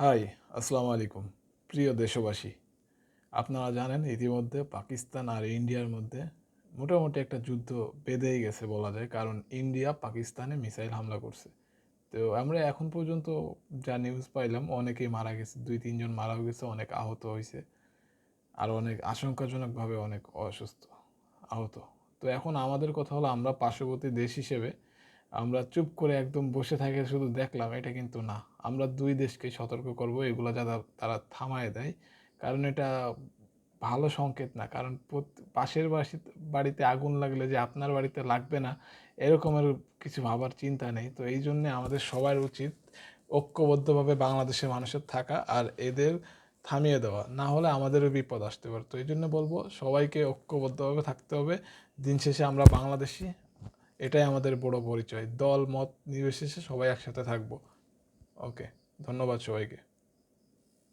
High, আসসালামু আলাইকুম। প্রিয় দেশবাসী, আপনারা জানেন ইতিমধ্যে পাকিস্তান আর ইন্ডিয়ার মধ্যে মোটামুটি একটা যুদ্ধ বেঁধেই গেছে বলা যায়, কারণ ইন্ডিয়া পাকিস্তানে মিসাইল হামলা করছে। তো আমরা এখন পর্যন্ত যা নিউজ পাইলাম, অনেকেই মারা গেছে, দুই, তিনজন মারা গেছে, অনেক আহত হয়েছে, আর অনেক আশঙ্কাজনকভাবে অনেক অসুস্থ, আহত। তো এখন আমাদের কথা হলো আমরা পার্শ্ববর্তী দেশ হিসেবে আমরা চুপ করে একদম বসে থাকে শুধু দেখলাম, এটা কিন্তু না। আমরা দুই দেশকে সতর্ক করব, এগুলো যাতে তারা থামায় দেয়। কারণ এটা ভালো সংকেত না। কারণ পাশের বাড়িতে আগুন লাগলে যে আপনার বাড়িতে লাগবে না, এরকমের কিছু ভাবার চিন্তা নেই। তো এই জন্যে আমাদের সবার উচিত ঐক্যবদ্ধভাবে বাংলাদেশের মানুষের থাকা আর এদের থামিয়ে দেওয়া। না হলে আমাদেরও বিপদ আসতে পারে। তো এই জন্য বলব, সবাইকে ঐক্যবদ্ধভাবে থাকতে হবে। দিন শেষে আমরা বাংলাদেশি। এটাই আমাদের বড় পরিচয়। দল মত নির্বিশেষে সবাই একসাথে থাকব। ওকে ধন্যবাদ সবাইকে।